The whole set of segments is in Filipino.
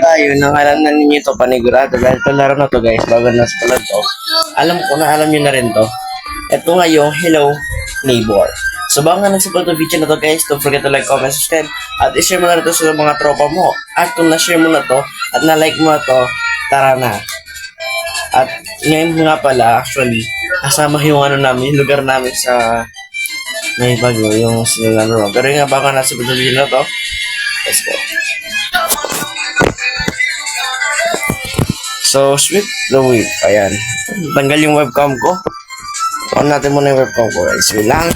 tayo nang alam na ninyo ito panigurado. Dahil ito laro na to guys. Bago na sa pala to alam ko na alam nyo na rin to. Ito nga yung hello neighbor. So bago nga nagsipal to video na to guys don't forget to like comment subscribe. At i-share mo na rin to sa mga tropa mo. At kung na-share mo na to at na-like mo na to tara na. At ngayon nga pala actually kasama yung ano namin yung lugar namin sa may bago yung sinilaro pero yung nga bago nasa video na to let's go So, sweep the whip. Ayan. Tanggal yung webcam ko. On natin muna yung webcam ko. guys. Wait lang.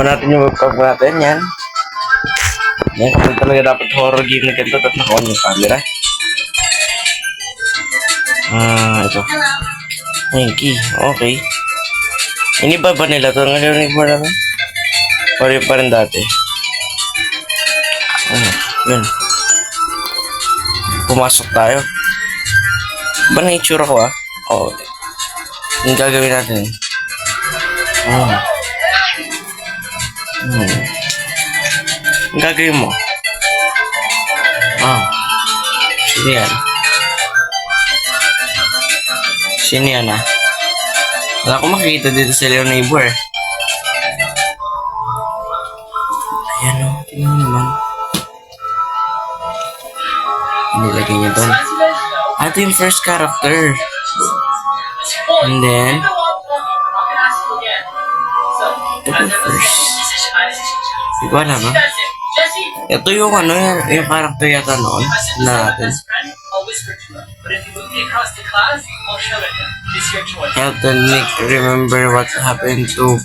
On natin yung webcam ko natin. Yan. Yan. Kapag talaga dapat horror game na ganito, at naka-on yung camera. Ah, ito. Ayun, key. Okay. Iniba ba nila ito? Ngayon yung iba namin? Pare pa rin dati. Ano, yun. Pumasok tayo. Ba na itsura ko ah? Oo. Yung gagawin natin. Hmm. Hmm. Yung gagawin mo. Ah. Sino yan? Sino yan ah? Wala ko makikita dito sa Leon Neighbor eh. Mo naman. Nilagay niya doon. Ah, Ito yung first character. And then, ito yung first. Di ko alam ah. Ito yung ano, yung, yung character yata noon na natin. Help the Nick remember what happened to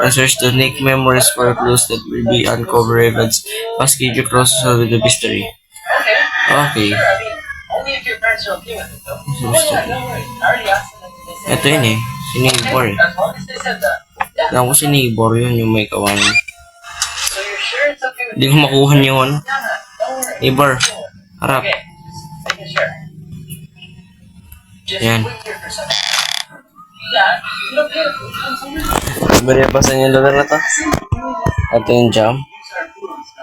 Vesper. Research the Nick memories for clues that will be uncover events. Give you closer with the mystery. Okay. Ito yun eh. Si Neighbor eh. Alam ko si Neighbor yun yung may kawang. Hindi ko makuha niyo ano. Neighbor. Harap. Yan. Bariyabasan yung lugar na to. Ito yung jam.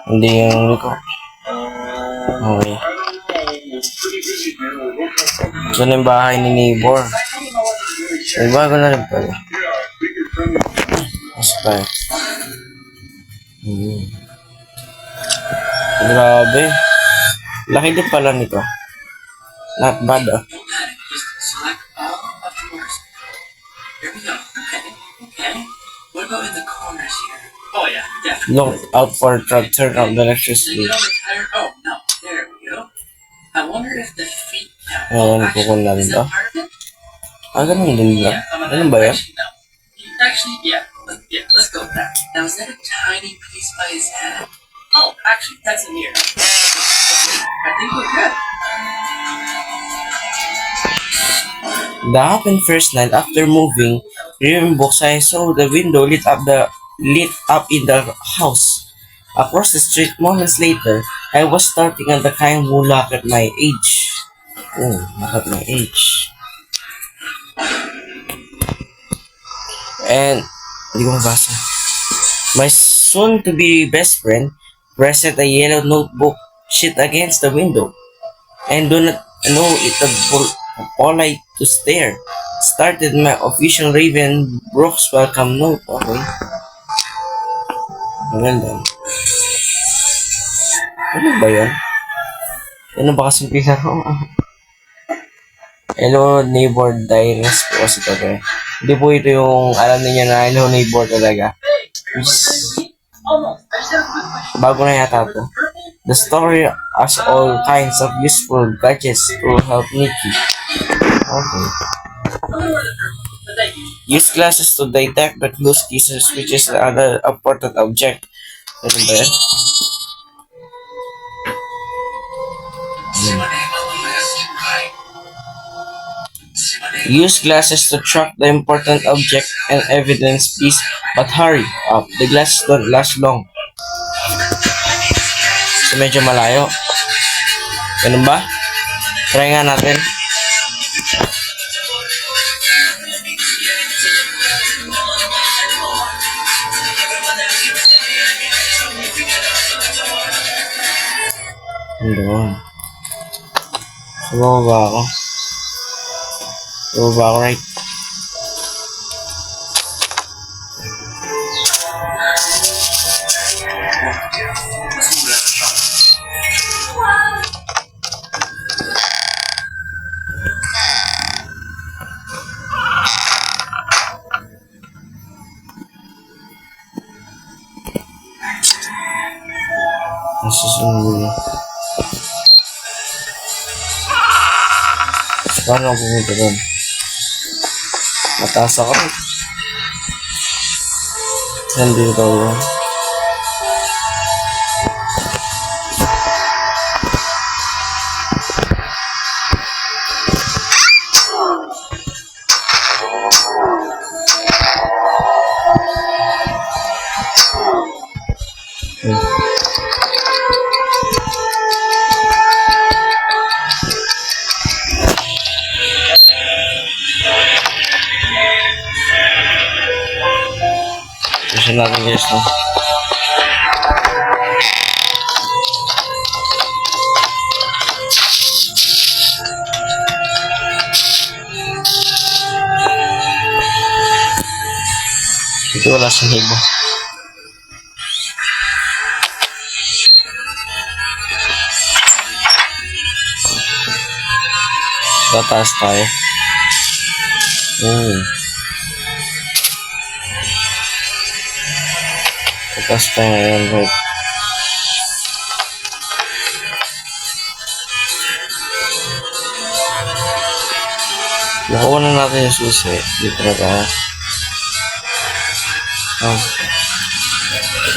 Hindi yung liko. Okay. Ito na yung bahay ni neighbor. May bago na rin pala. Mas tayo. Hmm. Grabe. Laki din pala nito. Not bad ah. Look out for truck turn off the electricity. you know the tire? Oh no, there we go. I wonder if the feet. Ayan, kukun namin is to. that part of it? Ah, ganun din lang. Ganun ba yan? Actually, yeah. Yeah, let's go with that. Now, is that a tiny piece by his head? Oh, actually, that's a mirror. I think we're good. The happened first night after moving, Riven books I saw the window lit up the lit up in the house. Across the street moments later, I was starting at the kind who at my age. Oh, at my age. And, hindi ko mabasa. My soon-to-be best friend rested a yellow notebook sheet against the window and do not know it polite to stare. Started my official Raven Brooks welcome note. Okay. Maganda. Ano ba yan? Ano ba kasing pinaro? Hello neighbor diaries po kasi ito eh. Hindi po ito yung alam niyo na hello neighbor talaga. Bago na yata to. The story has all kinds of useful gadgets to help Nikki. Okay. Use glasses to detect the clues, keys, and switches and other important object. Ano ba yan? The. Use glasses to track the important object and evidence piece, but hurry up. The glasses don't last long. So medyo malayo. Ganun ba? Try nga natin. So, bababa ako. Bababa ako right. Let's move paano ako pumunta doon? Mataas ako. Nandito ako. Gusto natin guys, no? Ito wala sa hibo. Tataas tayo. Hmm. Tayo ngayon, right? Nakuha na natin yung susi. Dito na tayo. Oh.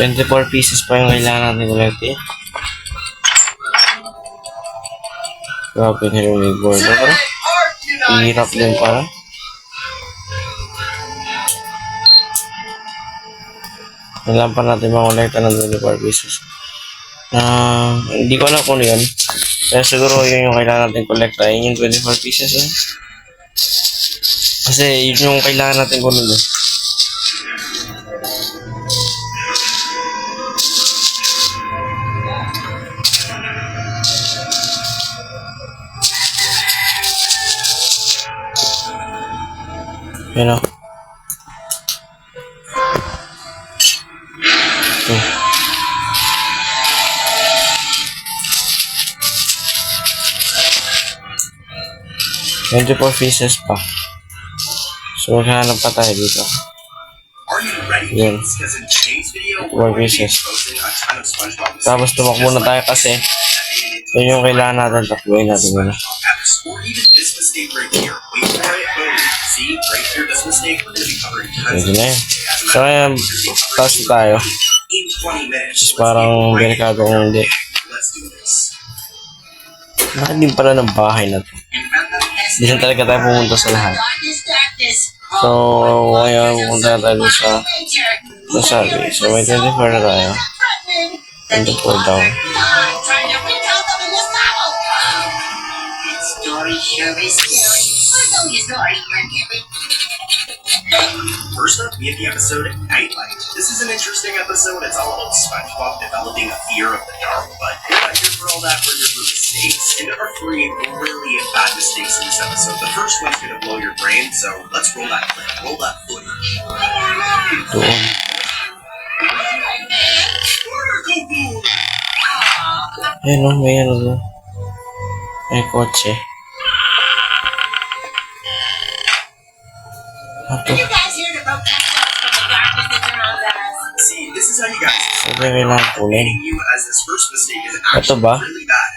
24 pieces pa yung kailangan natin ulit eh. Grabe yung may board. Pero, hirap din para. Kailangan pa natin mangulekta ng 24 pieces. Ah, hindi ko alam kung ano yun. Pero siguro yun yung kailangan natin kolektahin, yung 24 pieces eh. Kasi yun yung kailangan natin kunin eh. Yun o. Twenty-four pieces pa. So, maghanap pa tayo dito. To be pieces. Tapos tumakbo na tayo kasi yun yung kailangan natin. Takbuhin natin muna. Of na yun. So, ngayon, taas na tayo. in 20 minutes. Is parang delikado kung hindi. Bakit din pala ng bahay na to? Hindi na talaga tayo pumunta sa lahat. So, ngayon, pumunta tayo sa nasabi. So, may 24 na tayo. 24 daw. Story sure is scary. I know your story, Margaret. First up, we have the episode Nightlight. This is an interesting episode. It's all about SpongeBob developing a fear of the dark, but we're not here for all that. For mistakes. And there are three really bad mistakes in this episode. The first one's gonna blow your brain, so let's roll that clip. Roll that footage. Doon. Ayun o, may ano doon. May kotse. To? You guys hear the? See, this is how you guys Sabi mistake is Ito ba?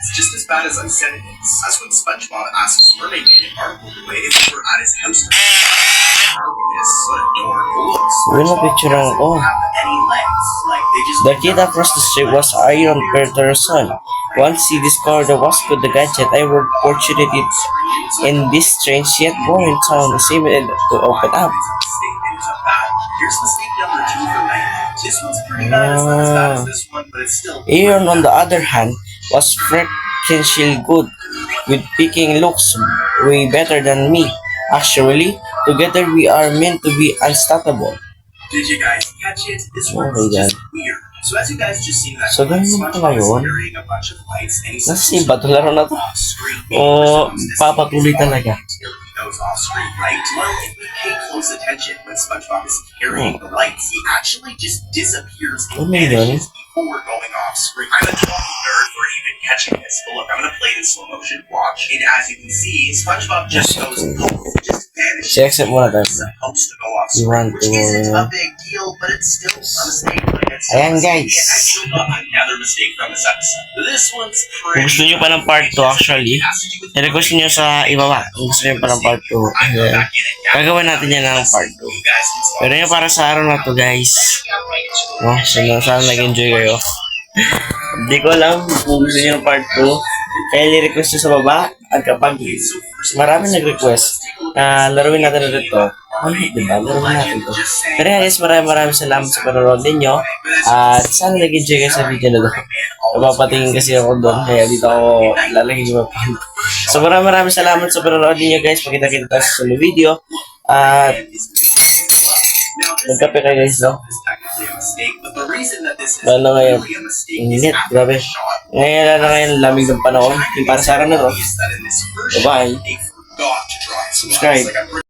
It's just as bad as I said it is. That's when SpongeBob asks Mermaid Man and Bart Away if they were at his house. This adorable looks. Yun ang picture ko. have any legs. Like they just The kid across the street was Iron Peterson. Once he discovered the Wasco the gadget, I would fortunate it in this strange yet boring town able to open up. mistake ends up. Here's mistake number two for night. This one's pretty. It's not as bad as this one, but it's still. Aaron, on the other hand, was freaking good with picking looks way better than me. Actually, together we are meant to be unstoppable. Did you guys catch it? This Oh one's just weird. So as you guys just seen that So, ganun pala yun? carrying a bunch of lights and he's Nasa simba to laro na to. O, papatuloy talaga. Goes off-screen, right? Well, if we pay close attention when SpongeBob is carrying the lights, he actually just disappears and vanishes before going off-screen. I'm a total nerd for even catching this. But look, I'm gonna play it in slow motion. Watch. And as you can see, SpongeBob just goes poof, just vanishes. Si accept muna tayo. He's supposed to go off You want which to- isn't a big deal, but it's still a mistake. Like, it's still a Ayan, guys. I still got another mistake from this episode. This one's Kung pretty. gusto nyo pa ng part 2 actually, i-request nyo sa ibaba. Gusto nyo pa ng part 2. Ayan. Gagawin natin yan ng part 2. You guys can swap Pero yung para sa araw na to guys. No, sana, sana nag-enjoy kayo. Hindi ko alam kung gusto nyo ng part 2. Kaya i-request nyo sa baba. At kapag marami nag-request na laruin natin ulit to. Ay, di ba? Laruin natin to. Pero yan guys, maraming maraming salamat sa panonood ninyo. At sana nag-enjoy kayo sa video na to. Napapatingin kasi ako doon. Kaya dito ako lalagay yung mga pin. So maraming maraming salamat sa panonood ninyo guys. Pagkita-kita tayo sa video. At magkape kayo guys, no? Lalo na ngayon. Init, grabe. Ngayon na ngayon, lamig ng panahon. Yung para sa araw na to. Bye-bye. Subscribe. Subscribe.